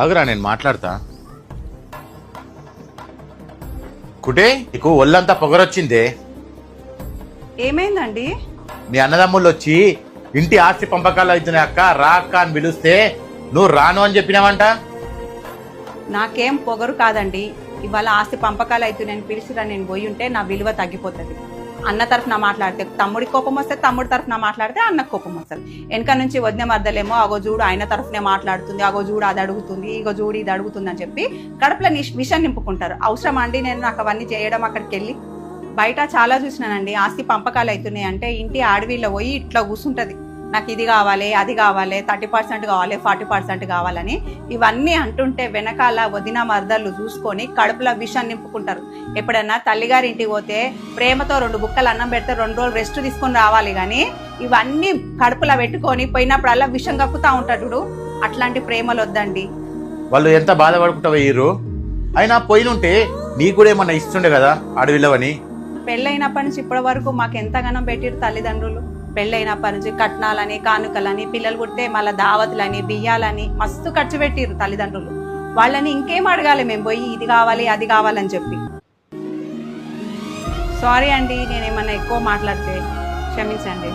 ఆగురా నేను మాట్లాడతా. కుటే నీకు ఒళ్ళంతా పొగరొచ్చిందే. ఏమైందండి? నీ అన్నదమ్ముళ్ళు వచ్చి ఇంటి ఆస్తి పంపకాలు అవుతున్నాయి అక్క రా అక్క అని పిలిస్తే నువ్వు రాను అని చెప్పినావంట? నాకేం పొగరు కాదండి. ఇవాళ ఆస్తి పంపకాలు అయితే నేను పిలిచిరా నేను పోయి ఉంటే నా విలువ తగ్గిపోతుంది. అన్న తరఫున మాట్లాడితే తమ్ముడి కోపం వస్తే తమ్ముడి తరఫున మాట్లాడితే అన్నకు కోపం వస్తుంది. వెనక నుంచి వదిన మర్దలేమో అగో చూడు ఆయన తరఫునే మాట్లాడుతుంది అగో చూడు అది అడుగుతుంది ఇగో చూడు ఇది అడుగుతుంది అని చెప్పి కడుపులో నిష్- నింపుకుంటారు. అవసరం అండి నేను నాకు అవన్నీ చేయడం అక్కడికి వెళ్ళి. బయట చాలా చూసినానండి ఆస్తి పంపకాలు అవుతున్నాయి అంటే ఇంటి ఆడవిలో పోయి ఇట్లా కూర్చుంటది నాకు ఇది కావాలి అది కావాలి థర్టీ పర్సెంట్ కావాలి ఫార్టీ పర్సెంట్ కావాలని ఇవన్నీ అంటుంటే వెనకాల వదిన మర్దళ్ళు చూసుకొని కడుపులో విషం నింపుకుంటారు. ఎప్పుడన్నా తల్లిగారి ఇంటికి పోతే ప్రేమతో రెండు బుక్కలు అన్నం పెడితే రెండు రోజులు రెస్ట్ తీసుకొని రావాలి కానీ ఇవన్నీ కడుపులో పెట్టుకొని పోయినప్పుడల్లా విషం కక్కుతా ఉంటాడు. అట్లాంటి ప్రేమలు వద్దండి. వాళ్ళు ఎంత బాధపడుకుంటావు ఈరు. అయినా పోయినుంటే నీకు కూడా ఏమన్నా ఇస్తుండే కదా అడవిలోవని పెళ్ళైనప్పటి నుంచి ఇప్పటి వరకు మాకు ఎంతగానం పెట్టిరు తల్లిదండ్రులు? పెళ్ళైనప్పటి నుంచి కట్నాలని కానుకలని పిల్లలు పుడితే మళ్ళీ దావతులని బియ్యాలని మస్తు ఖర్చు పెట్టిరు తల్లిదండ్రులు. వాళ్ళని ఇంకేం అడగాలి? మేము పోయి ఇది కావాలి అది కావాలని చెప్పి. సారీ అండి నేనేమన్నా ఎక్కువ మాట్లాడితే క్షమించండి.